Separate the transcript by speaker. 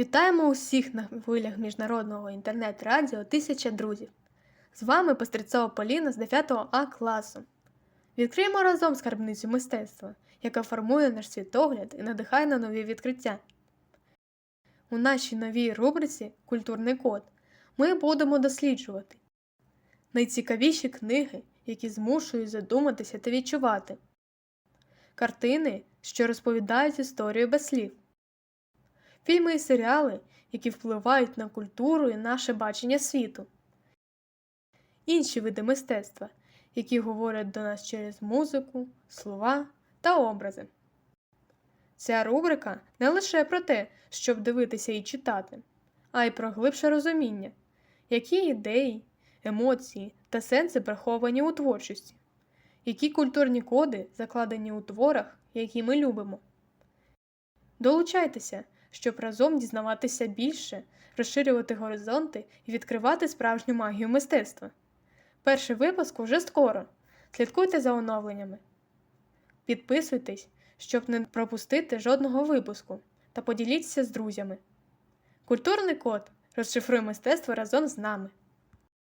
Speaker 1: Вітаємо усіх на хвилях міжнародного інтернет-радіо Тисяча друзів. З вами Пострицова Поліна з 9 А класу. Відкриємо разом скарбницю мистецтва, яка формує наш світогляд і надихає на нові відкриття. У нашій новій рубриці Культурний код ми будемо досліджувати найцікавіші книги, які змушують задуматися та відчувати, картини, що розповідають історію без слів, фільми і серіали, які впливають на культуру і наше бачення світу, інші види мистецтва, які говорять до нас через музику, слова та образи. Ця рубрика не лише про те, щоб дивитися і читати, а й про глибше розуміння, які ідеї, емоції та сенси приховані у творчості, які культурні коди закладені у творах, які ми любимо. Долучайтеся, щоб разом дізнаватися більше, розширювати горизонти і відкривати справжню магію мистецтва. Перший випуск уже скоро. Слідкуйте за оновленнями. Підписуйтесь, щоб не пропустити жодного випуску, та поділіться з друзями. Культурний код розшифрує мистецтво разом з нами.